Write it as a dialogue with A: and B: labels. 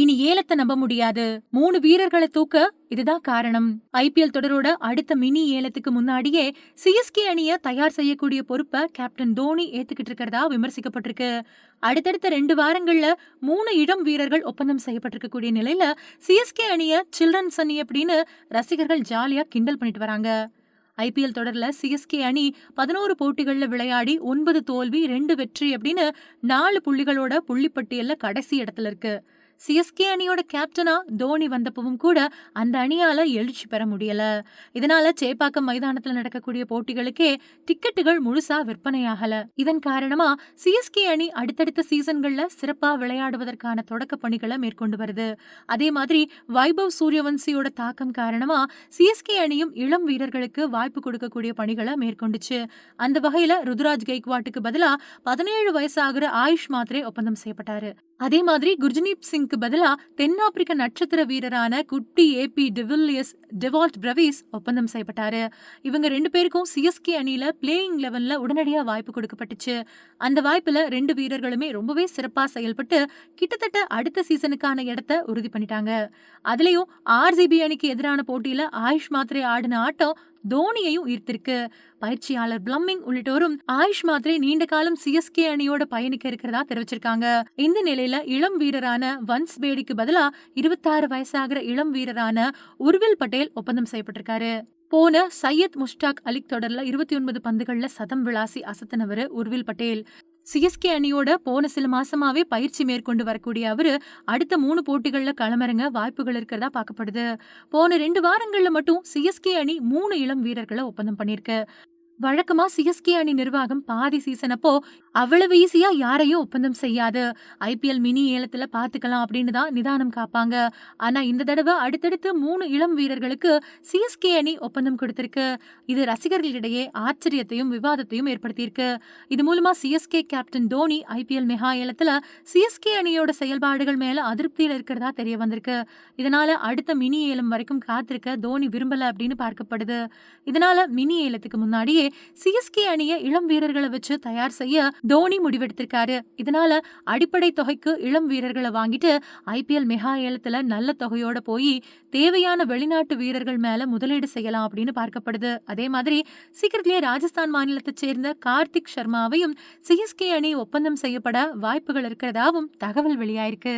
A: இனி ஏலத்தை நம்ப முடியாது. மூணு வீரர்களை தூக்க இதுதான் காரணம். ஐபிஎல் தொடரோட அடுத்த மினி ஏலத்துக்கு முன்னாடியே சிஎஸ்கே அணிய தயார் செய்யக்கூடிய பொறுப்பை கேப்டன் தோனி ஏத்துக்கிட்டு இருக்கிறதா விமர்சிக்கப்பட்டிருக்கு. அடுத்தடுத்த ரெண்டு வாரங்கள்ல மூணு இளம் வீரர்கள் ஒப்பந்தம் செய்யப்பட்டிருக்கக்கூடிய நிலையில சிஎஸ்கே அணிய சில்ட்ரன்ஸ் அணி அப்படின்னு ரசிகர்கள் ஜாலியா கிண்டல் பண்ணிட்டு வராங்க. ஐபிஎல் தொடர்ல சிஎஸ்கே அணி பதினோரு போட்டிகள்ல விளையாடி ஒன்பது தோல்வி ரெண்டு வெற்றி அப்படின்னு நாலு புள்ளிகளோட புள்ளிப்பட்டியல்ல கடைசி இடத்துல இருக்கு. சிஎஸ்கே அணியோட கேப்டனா தோனி வந்தப்பவும் கூட அந்த அணியால எழுச்சி பெற முடியல. இதனால சேப்பாக்கம் மைதானத்துல நடக்கக்கூடிய போட்டிகளுக்கே டிக்கெட்டுகள் முழுசா விற்பனையாகல. இதன் காரணமா சிஎஸ்கே அணி அடுத்தடுத்த சீசன்கள்ல சிறப்பா விளையாடுவதற்கான தொடக்க பணிகளை மேற்கொண்டு வருது. அதே மாதிரி வைபவ் சூரியவன்சியோட தாக்கம் காரணமா சிஎஸ்கே அணியும் இளம் வீரர்களுக்கு வாய்ப்பு கொடுக்கக்கூடிய பணிகளை மேற்கொண்டுச்சு. அந்த வகையில ருதுராஜ் கெய்க்வாட்டுக்கு பதிலா பதினேழு வயசாகிற ஆயுஷ் மாத்ரே ஒப்பந்தம் செய்யப்பட்டாரு. அதே மாதிரி குர்ஜனீப் சிங்க்கு பதிலா தென்னாப்பிரிக்க நட்சத்திர வீரரான குட்டி ஏபி டிவில்லியஸ் டெவால்ட் பிரவீஸ் ஒப்பந்தம் செய்யப்பட்டாரு. இவங்க ரெண்டு பேருக்கும் சிஎஸ்கே அணியில பிளேயிங் லெவல்ல உடனடியா வாய்ப்பு கொடுக்கப்பட்டுச்சு. அந்த வாய்ப்புல ரெண்டு வீரர்களுமே ரொம்பவே சிறப்பா செயல்பட்டு கிட்டத்தட்ட அடுத்த சீசனுக்கான இடத்த உறுதி பண்ணிட்டாங்க. அதுலயும் ஆர்சிபி அணிக்கு எதிரான போட்டியில ஆயுஷ் மாத்திரை ஆடின ஆட்டம் தோனியையும் ஈர்த்திருக்கு. பயிற்சியாளர் பிளம்மிங் உள்ளிட்டோரும் ஆயுஷ் மாத்ரே நீண்ட காலம் சிஎஸ்கே அணியோட பயணிக்க இருக்கிறதா தெரிவிச்சிருக்காங்க. இந்த நிலையில இளம் வீரரான வன்ஸ் பேடிக்கு பதிலா இருபத்தாறு வயசாகிற இளம் வீரரான உர்வில் பட்டேல் ஒப்பந்தம் செய்யப்பட்டிருக்காரு. போன சையத் முஷ்டாக் அலிக் தொடர்ல இருபத்தி ஒன்பது பந்துகள்ல சதம் விளாசி அசத்தினவர் உர்வில் பட்டேல். சிஎஸ்கே அணியோட போன சில மாசமாவே பயிற்சி மேற்கொண்டு வரக்கூடிய அவரு அடுத்த மூணு போட்டிகள்ல களமிறங்க வாய்ப்புகள் இருக்கிறதா பார்க்கப்படுது. போன ரெண்டு வாரங்கள்ல மட்டும் சிஎஸ்கே அணி மூணு இளம் வீரர்களை ஒப்பந்தம் பண்ணிருக்கு வழக்கமா சிஎஸ்கே அணி நிர்வாகம் பாதி சீசன் அப்போ அவ்வளவு ஈஸியா யாரையும் ஒப்பந்தம் செய்யாது. ஐபிஎல் மினி ஏலத்துல பாத்துக்கலாம் அப்படின்னு தான் நிதானம் காப்பாங்க. ஆனா இந்த தடவை அடுத்தடுத்து மூணு இளம் வீரர்களுக்கு சிஎஸ்கே அணி ஒப்பந்தம் கொடுத்திருக்கு. இது ரசிகர்களிடையே ஆச்சரியத்தையும் விவாதத்தையும் ஏற்படுத்தியிருக்கு. இது மூலமா CSK captain Dhoni IPL mega ஏலத்துல CSK அணியோட செயல்பாடுகள் மேல அதிருப்தியில் இருக்கிறதா தெரிய வந்திருக்கு. இதனால அடுத்த மினி ஏலம் வரைக்கும் காத்திருக்க தோனி விரும்பல அப்படின்னு பார்க்கப்படுது. இதனால மினி ஏலத்துக்கு முன்னாடியே சிஎஸ்கே அணிய இளம் வீரர்களை வச்சு தயார் செய்ய தோனி முடிவெடுத்திருக்காரு. இதனால அடிப்படை தொகைக்கு இளம் வீரர்களை வாங்கிட்டு ஐபிஎல் மெகா ஏலத்துல நல்ல தொகையோட போய் தேவையான வெளிநாட்டு வீரர்கள் மேல முதலீடு செய்யலாம் அப்படின்னு பார்க்கப்படுது. அதே மாதிரி சீக்கிரத்திலேயே ராஜஸ்தான் மாநிலத்தை சேர்ந்த கார்த்திக் சர்மாவையும் சிஎஸ்கே அணி ஒப்பந்தம் செய்யப்பட வாய்ப்புகள் இருக்கிறதாவும் தகவல் வெளியாயிருக்கு.